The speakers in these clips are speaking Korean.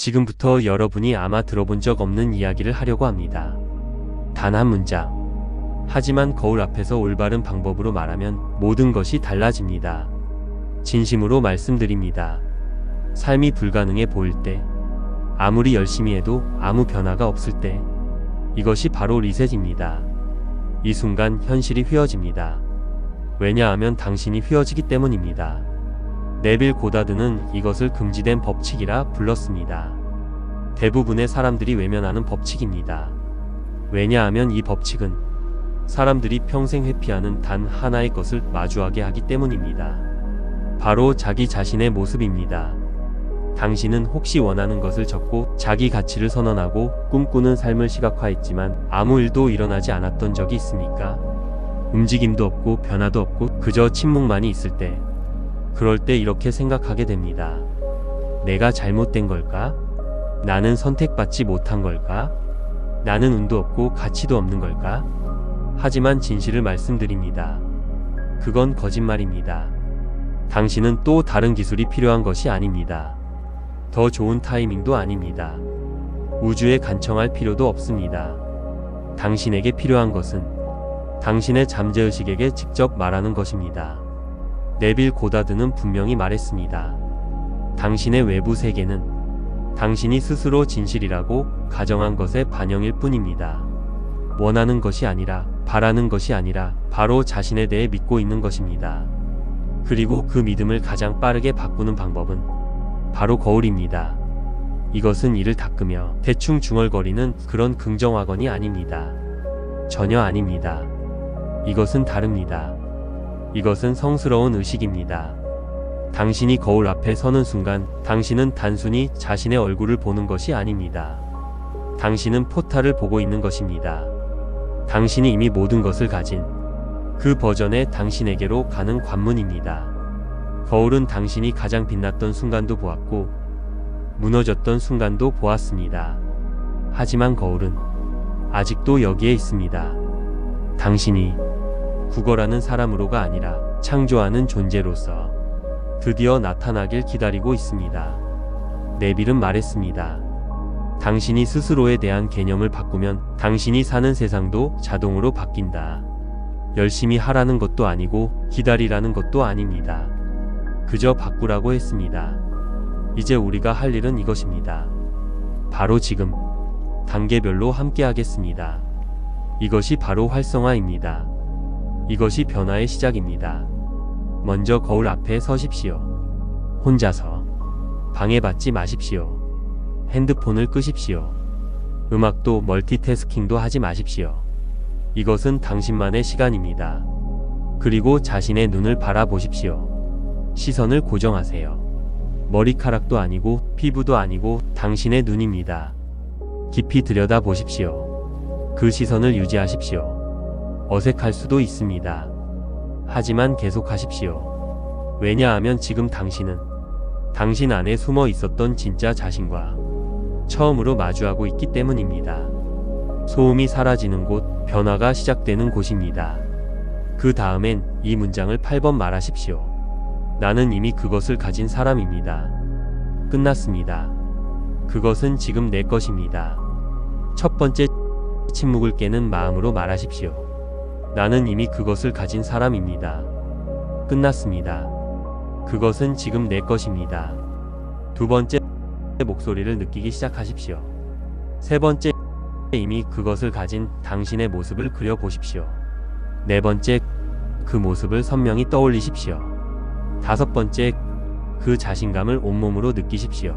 지금부터 여러분이 아마 들어본 적 없는 이야기를 하려고 합니다. 단 한 문장. 하지만 거울 앞에서 올바른 방법으로 말하면 모든 것이 달라집니다. 진심으로 말씀드립니다. 삶이 불가능해 보일 때, 아무리 열심히 해도 아무 변화가 없을 때, 이것이 바로 리셋입니다. 이 순간 현실이 휘어집니다. 왜냐하면 당신이 휘어지기 때문입니다. 네빌 고다드는 이것을 금지된 법칙이라 불렀습니다. 대부분의 사람들이 외면하는 법칙입니다. 왜냐하면 이 법칙은 사람들이 평생 회피하는 단 하나의 것을 마주하게 하기 때문입니다. 바로 자기 자신의 모습입니다. 당신은 혹시 원하는 것을 적고 자기 가치를 선언하고 꿈꾸는 삶을 시각화했지만 아무 일도 일어나지 않았던 적이 있습니까? 움직임도 없고 변화도 없고 그저 침묵만이 있을 때 그럴 때 이렇게 생각하게 됩니다. 내가 잘못된 걸까? 나는 선택받지 못한 걸까? 나는 운도 없고 가치도 없는 걸까? 하지만 진실을 말씀드립니다. 그건 거짓말입니다. 당신은 또 다른 기술이 필요한 것이 아닙니다. 더 좋은 타이밍도 아닙니다. 우주에 간청할 필요도 없습니다. 당신에게 필요한 것은 당신의 잠재의식에게 직접 말하는 것입니다. 네빌 고다드는 분명히 말했습니다. 당신의 외부 세계는 당신이 스스로 진실이라고 가정한 것의 반영일 뿐입니다. 원하는 것이 아니라 바라는 것이 아니라 바로 자신에 대해 믿고 있는 것입니다. 그리고 그 믿음을 가장 빠르게 바꾸는 방법은 바로 거울입니다. 이것은 이를 닦으며 대충 중얼거리는 그런 긍정화건이 아닙니다. 전혀 아닙니다. 이것은 다릅니다. 이것은 성스러운 의식입니다. 당신이 거울 앞에 서는 순간 당신은 단순히 자신의 얼굴을 보는 것이 아닙니다. 당신은 포탈을 보고 있는 것입니다. 당신이 이미 모든 것을 가진 그 버전의 당신에게로 가는 관문입니다. 거울은 당신이 가장 빛났던 순간도 보았고 무너졌던 순간도 보았습니다. 하지만 거울은 아직도 여기에 있습니다. 당신이 구걸하는 사람으로가 아니라 창조하는 존재로서 드디어 나타나길 기다리고 있습니다. 네빌은 말했습니다. 당신이 스스로에 대한 개념을 바꾸면 당신이 사는 세상도 자동으로 바뀐다. 열심히 하라는 것도 아니고 기다리라는 것도 아닙니다. 그저 바꾸라고 했습니다. 이제 우리가 할 일은 이것입니다. 바로 지금 단계별로 함께 하겠습니다. 이것이 바로 활성화입니다. 이것이 변화의 시작입니다. 먼저 거울 앞에 서십시오. 혼자서 방해받지 마십시오. 핸드폰을 끄십시오. 음악도 멀티태스킹도 하지 마십시오. 이것은 당신만의 시간입니다. 그리고 자신의 눈을 바라보십시오. 시선을 고정하세요. 머리카락도 아니고 피부도 아니고 당신의 눈입니다. 깊이 들여다 보십시오. 그 시선을 유지하십시오. 어색할 수도 있습니다. 하지만 계속하십시오. 왜냐하면 지금 당신은 당신 안에 숨어 있었던 진짜 자신과 처음으로 마주하고 있기 때문입니다. 소음이 사라지는 곳, 변화가 시작되는 곳입니다. 그 다음엔 이 문장을 8번 말하십시오. 나는 이미 그것을 가진 사람입니다. 끝났습니다. 그것은 지금 내 것입니다. 첫 번째 침묵을 깨는 마음으로 말하십시오. 나는 이미 그것을 가진 사람입니다. 끝났습니다. 그것은 지금 내 것입니다. 두 번째 목소리를 느끼기 시작하십시오. 세 번째 이미 그것을 가진 당신의 모습을 그려보십시오. 네 번째 그 모습을 선명히 떠올리십시오. 다섯 번째 그 자신감을 온몸으로 느끼십시오.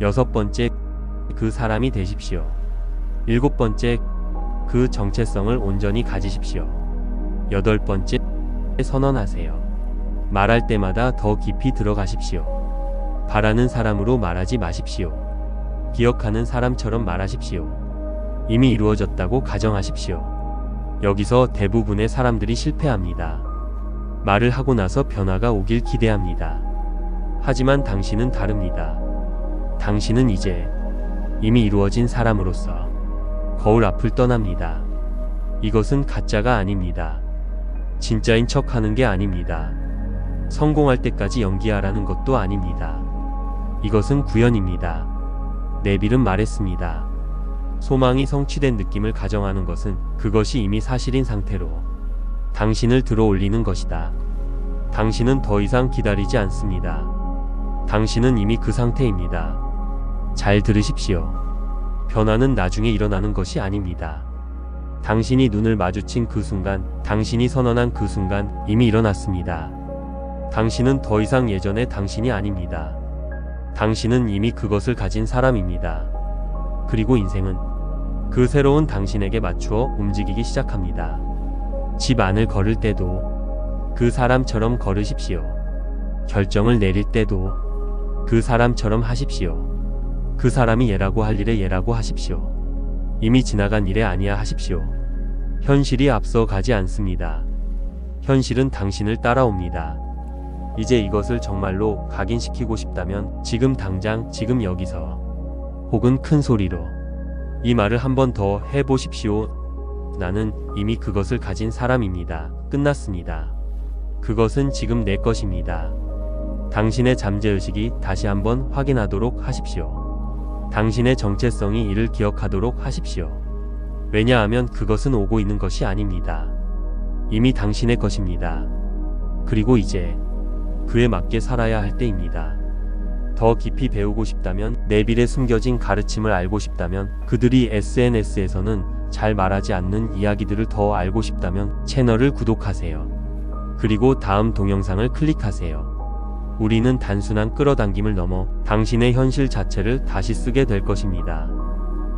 여섯 번째 그 사람이 되십시오. 일곱 번째 그 정체성을 온전히 가지십시오. 여덟 번째 선언하세요. 말할 때마다 더 깊이 들어가십시오. 바라는 사람으로 말하지 마십시오. 기억하는 사람처럼 말하십시오. 이미 이루어졌다고 가정하십시오. 여기서 대부분의 사람들이 실패합니다. 말을 하고 나서 변화가 오길 기대합니다. 하지만 당신은 다릅니다. 당신은 이제 이미 이루어진 사람으로서 거울 앞을 떠납니다. 이것은 가짜가 아닙니다. 진짜인 척 하는 게 아닙니다. 성공할 때까지 연기하라는 것도 아닙니다. 이것은 구현입니다. 네빌은 말했습니다. 소망이 성취된 느낌을 가정하는 것은 그것이 이미 사실인 상태로 당신을 들어 올리는 것이다. 당신은 더 이상 기다리지 않습니다. 당신은 이미 그 상태입니다. 잘 들으십시오. 변화는 나중에 일어나는 것이 아닙니다. 당신이 눈을 마주친 그 순간, 당신이 선언한 그 순간 이미 일어났습니다. 당신은 더 이상 예전의 당신이 아닙니다. 당신은 이미 그것을 가진 사람입니다. 그리고 인생은 그 새로운 당신에게 맞추어 움직이기 시작합니다. 집 안을 걸을 때도 그 사람처럼 걸으십시오. 결정을 내릴 때도 그 사람처럼 하십시오. 그 사람이 얘라고 할 일에 얘라고 하십시오. 이미 지나간 일에 아니야 하십시오. 현실이 앞서 가지 않습니다. 현실은 당신을 따라옵니다. 이제 이것을 정말로 각인시키고 싶다면 지금 당장 지금 여기서 혹은 큰 소리로 이 말을 한 번 더 해보십시오. 나는 이미 그것을 가진 사람입니다. 끝났습니다. 그것은 지금 내 것입니다. 당신의 잠재의식이 다시 한번 확인하도록 하십시오. 당신의 정체성이 이를 기억하도록 하십시오. 왜냐하면 그것은 오고 있는 것이 아닙니다. 이미 당신의 것입니다. 그리고 이제 그에 맞게 살아야 할 때입니다. 더 깊이 배우고 싶다면 네빌의 숨겨진 가르침을 알고 싶다면 그들이 SNS에서는 잘 말하지 않는 이야기들을 더 알고 싶다면 채널을 구독하세요. 그리고 다음 동영상을 클릭하세요. 우리는 단순한 끌어당김을 넘어 당신의 현실 자체를 다시 쓰게 될 것입니다.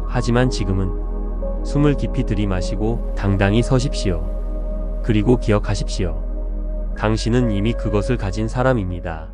하지만 지금은 숨을 깊이 들이마시고 당당히 서십시오. 그리고 기억하십시오. 당신은 이미 그것을 가진 사람입니다.